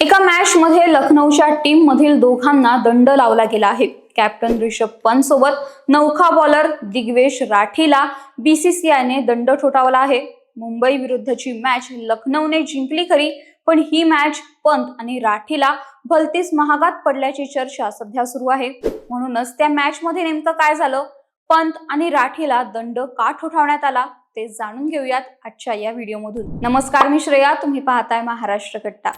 एका मॅच मध्ये लखनौच्या टीम मधील दोघांना दंड लावला गेला आहे. कॅप्टन रिषभ पंत सोबत नौखा बॉलर दिग्वेश राठीला बीसीसीआयने दंड ठोठावला आहे. मुंबई विरुद्धची मॅच लखनौने जिंकली खरी पण ही मॅच पंत आणि राठीला भलतीच महागात पडल्याची चर्चा सध्या सुरू आहे. म्हणूनच त्या मॅच मध्ये नेमकं काय झालं? पंत आणि राठीला दंड का ठोठावण्यात आला ते जाणून घेऊयात आजच्या या व्हिडिओमधून. नमस्कार मी श्रेया. तुम्ही पाहताय महाराष्ट्र कट्टा.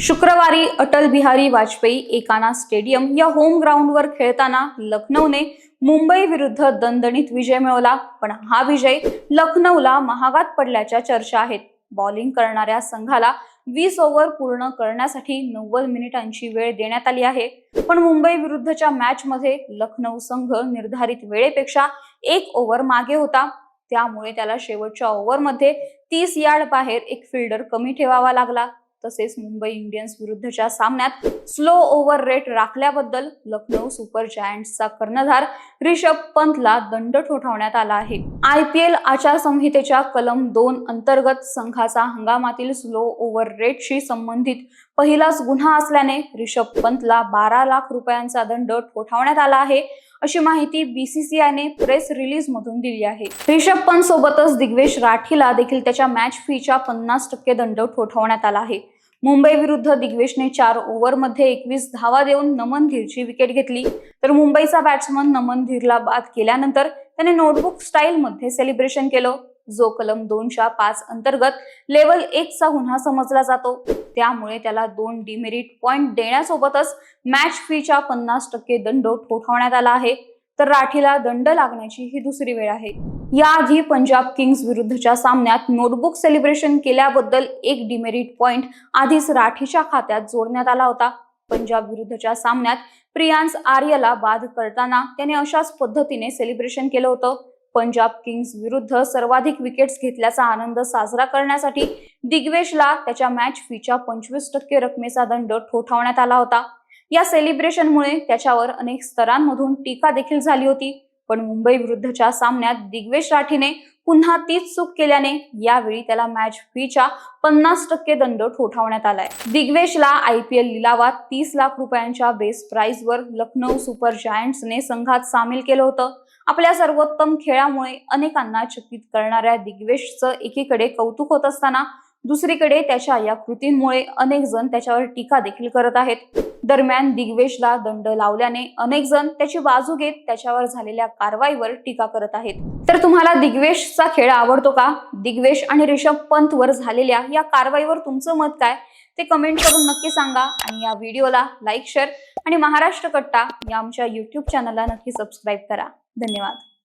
शुक्रवारी अटल बिहारी वाजपेयी एकाना स्टेडियम या होम ग्राउंडवर खेळताना लखनौने मुंबई विरुद्ध दणदणीत विजय मिळवला. पण हा विजय लखनौला महागात पडल्याच्या चर्चा आहेत. बॉलिंग करणाऱ्या संघाला वीस ओव्हर पूर्ण करण्यासाठी नव्वद मिनिटांची वेळ देण्यात आली आहे. पण मुंबई विरुद्धच्या मॅच मध्ये लखनौ संघ निर्धारित वेळेपेक्षा एक ओव्हर मागे होता. त्यामुळे त्याला शेवटच्या ओव्हरमध्ये तीस यार्ड बाहेर एक फिल्डर कमी ठेवावा लागला. तसेच मुंबई इंडियन्स विरुद्धच्या सामन्यात स्लो ओव्हर रेट राखल्याबद्दल लखनौ सुपर जायंट्सचा कर्णधार रिषभ पंतला दंड ठोठावण्यात आला आहे. आय पी एल आचारसंहितेच्या कलम दोन अंतर्गत संघाचा हंगामातील स्लो ओव्हर रेटशी संबंधित पहिलाच गुन्हा असल्याने रिषभ पंतला बारा लाख रुपयांचा दंड ठोठावण्यात आला आहे अशी माहिती बीसीसीआयने प्रेस रिलीज मधून दिली आहे. रिषभ पंत सोबतच दिग्वेश राठीला देखील त्याच्या मॅच फीच्या पन्नास टक्के दंड ठोठावण्यात आला आहे. मुंबई विरुद्ध दिग्वेशने चार ओव्हरमध्ये एकवीस धावा देऊन नमन धीरची विकेट घेतली. तर मुंबईचा बॅट्समन नमन धीरला बाद केल्यानंतर त्याने नोटबुक स्टाईलमध्ये सेलिब्रेशन केलं. जो कलम दोनच्या पाच अंतर्गत लेवल एकचा गुन्हा समजला जातो. त्यामुळे त्याला दोन डिमेरिट पॉइंट देण्यासोबतच मॅच फीच्या पन्नास टक्के दंड ठोठावण्यात आला आहे. तर राठीला दंड लागण्याची ही दुसरी वेळ आहे. याआधी पंजाब किंग्स विरुद्धच्या सामन्यात नोटबुक सेलिब्रेशन केल्याबद्दल एक डिमेरिट पॉइंट आधीच राठीच्या खात्यात जोडण्यात आला होता. पंजाब विरुद्धच्या सामन्यात प्रियांस आर्यला बाद करताना त्याने अशाच पद्धतीने सेलिब्रेशन केलं होतं. पंजाब किंग्स विरुद्ध सर्वाधिक विकेट्स घेतल्याचा आनंद साजरा करण्यासाठी दिग्वेशला त्याच्या मॅच फीच्या पंचवीस टक्के रकमेचा दंड ठोठावण्यात आला होता. या सेलिब्रेशनमुळे त्याच्यावर अनेक स्तरांमधून टीका देखील झाली होती. पण मुंबई विरुद्धच्या सामन्यात दिग्वेश राठीने पुन्हा तीच चूक केल्याने यावेळी त्याला मॅच फीच्या पन्नास टक्के दंड ठोठावण्यात आलाय. दिग्वेशला आय पी एल लिलावात तीस लाख रुपयांच्या बेस प्राइजवर लखनौ सुपर जायंट्सने संघात सामील केलं होतं. आपल्या सर्वोत्तम खेळामुळे अनेकांना चकित करणाऱ्या दिग्वेशचं एकीकडे कौतुक होत असताना दुसरीकडे त्याच्या या कृतींमुळे अनेक जण त्याच्यावर टीका देखील करत आहेत. दरम्यान दिग्वेशला दंड लावल्याने अनेक जण त्याची बाजू घेत त्याच्यावर झालेल्या कारवाईवर टीका करत आहेत. तर तुम्हाला दिग्वेशचा खेळ आवडतो का? दिग्वेश आणि रिषभ पंत वर झालेल्या या कारवाईवर तुमचं मत काय? ते कमेंट करून नक्की सांगा आणि या व्हिडिओला लाईक शेअर आणि महाराष्ट्र कट्टा या आमच्या युट्यूब चॅनलला नक्की सबस्क्राईब करा. धन्यवाद.